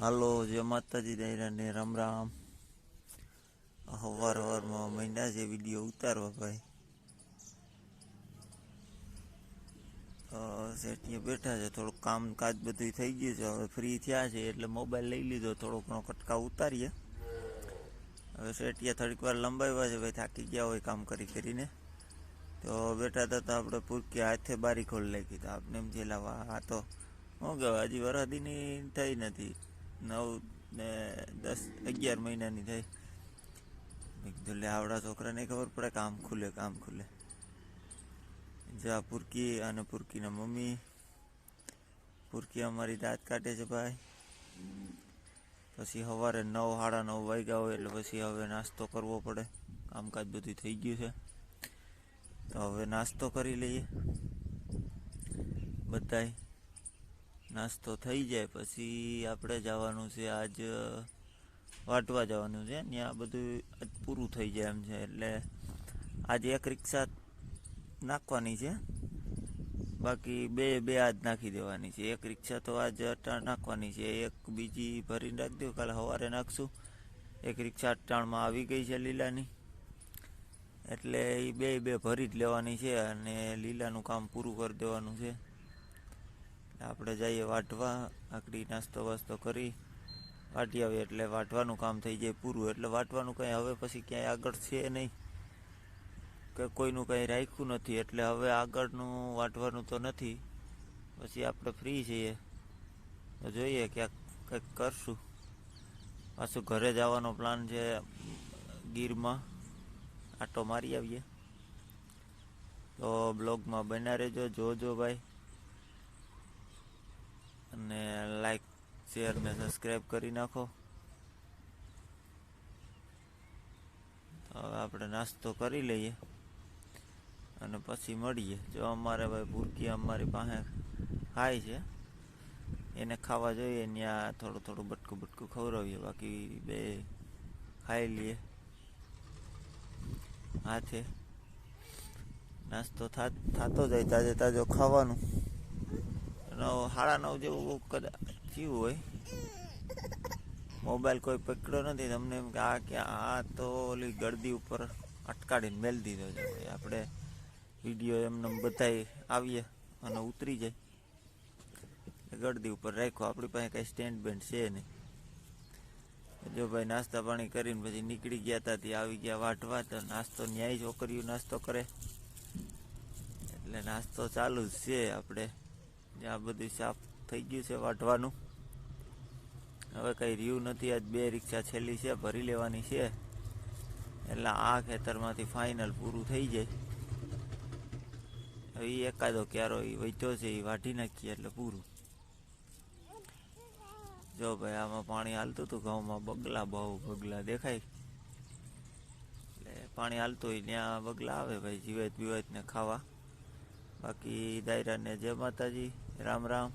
હાલો, જય માતાજી દાયરાને રામ રામ હવાર હવારમાં મહિના છે વીડિયો ઉતારવા ભાઈ. સેટિયા બેઠા છે, થોડુંક કામ કાજ બધું થઈ ગયું છે. હવે ફ્રી થયા છે, એટલે મોબાઈલ લઈ લીધો, થોડો ઘણો કટકા ઉતારીએ. હવે સેટિયા થોડીક વાર લંબાવ્યા છે, ભાઈ થાકી ગયા હોય કામ કરી કરીને. તો બેઠા હતા તો આપણે પૂરકી હાથે બારી ખોલી નાખી તો આપણે એમ લાવા આ તો શું કહેવાય, હજી વરસાદીની થઈ નથી. નવ ને દસ અગિયાર મહિનાની થઈ. મેં કીધું લે આવડા છોકરાને ખબર પડે કામ ખુલે કામ ખુલે. જા પુરકી અને પુરકીના મમ્મી. પુરકી અમારી દાંત કાઢે છે ભાઈ. પછી સવારે નવ, સાડા નવ વાગ્યા હોય એટલે પછી હવે નાસ્તો કરવો પડે. કામકાજ બધું થઈ ગયું છે. તો હવે નાસ્તો કરી લઈએ. બધાય. નાસ્તો થઈ જાય, પછી આપણે જવાનું છે આજ વાટવા જવાનું છે. ત્યાં બધું આજ પૂરું થઈ જાય એમ છે. એટલે આજે એક રિક્ષા નાખવાની છે. બાકી બે બે આજ નાખી દેવાની છે. એક રિક્ષા તો આજ અટાણ નાખવાની છે. એક બીજી ભરીને રાખી દઉં કાલે સવારે નાખશું. એક રિક્ષા અટાણમાં આવી ગઈ છે લીલાની. એટલે એ બે બે ભરી જ લેવાની છે અને લીલાનું કામ પૂરું કરી દેવાનું છે. આપણે જઈએ વાટવા, આકડી નાસ્તો વાસ્તો કરી. વાટી આવીએ એટલે વાટવાનું કામ થઈ જાય પૂરું. એટલે વાટવાનું કંઈ હવે પછી ક્યાંય આગળ છે નહીં. કે કોઈનું કંઈ રાખ્યું નથી. એટલે હવે આગળનું વાટવાનું તો નથી. પછી આપણે ફ્રી છીએ. તો જોઈએ ક્યાંક કંઈક કરશું. પાછું ઘરે જવાનો પ્લાન છે ગીરમાં. આટો મારી આવીએ. તો બ્લોગમાં બન્યા રહેજો. જોજો ભાઈ. અને લાઈક શેર ને સબસ્ક્રાઈબ કરી નાખો. હવે આપણે નાસ્તો કરી લઈએ અને પછી મળીએ. જો અમારે ભાઈ ભૂરકી અમારી પાસે ખાય છે, એને ખાવા જોઈએ ત્યાં થોડું થોડું બટકું બટકું ખવડાવીએ. બાકી બે ખાઈ લઈએ. હાથે. નાસ્તો થતો જાય, તાજે તાજો ખાવાનું. નવ, સાડા નવ જેવું કદાચ થયું હોય. મોબાઈલ કોઈ પકડ્યો નથી. તમને એમ કે આ કે આ તો ઓલી ગળદી ઉપર અટકાડીને મેલ દીધો છે. આપણે વીડિયો એમને બધાય આવીએ અને ઉતરી જાય. ગળદી ઉપર રાખ્યો. આપણી પાસે કાંઈ સ્ટેન્ડ બેન્ડ છે નહીં. જો ભાઈ નાસ્તા પાણી કરીને પછી નીકળી ગયા હતા ત્યાં આવી ગયા વાટવા તો નાસ્તો ન્યાય છોકરીઓ નાસ્તો કરે. એટલે નાસ્તો ચાલુ જ છે આપણે. જ્યાં બધું સાફ થઈ ગયું છે વાટવાનું હવે કંઈ રહ્યું નથી. આજ બે રિક્ષા છેલ્લી છે, ભરી લેવાની છે. એટલે આ ખેતરમાંથી ફાઇનલ પૂરું થઈ જાય. હવે એ એકાદો ક્યારો એ વચ્ચો છે એ વાઢી નાખીએ એટલે પૂરું. જો ભાઈ, આમાં પાણી હાલતું હતું ઘઉંમાં બગલા બહુ બગલા દેખાય. એટલે પાણી હાલતું હોય ત્યાં બગલા આવે ભાઈ જીવેત બીવેત ખાવા. બાકી દાયરાને જય માતાજી. રામ રામ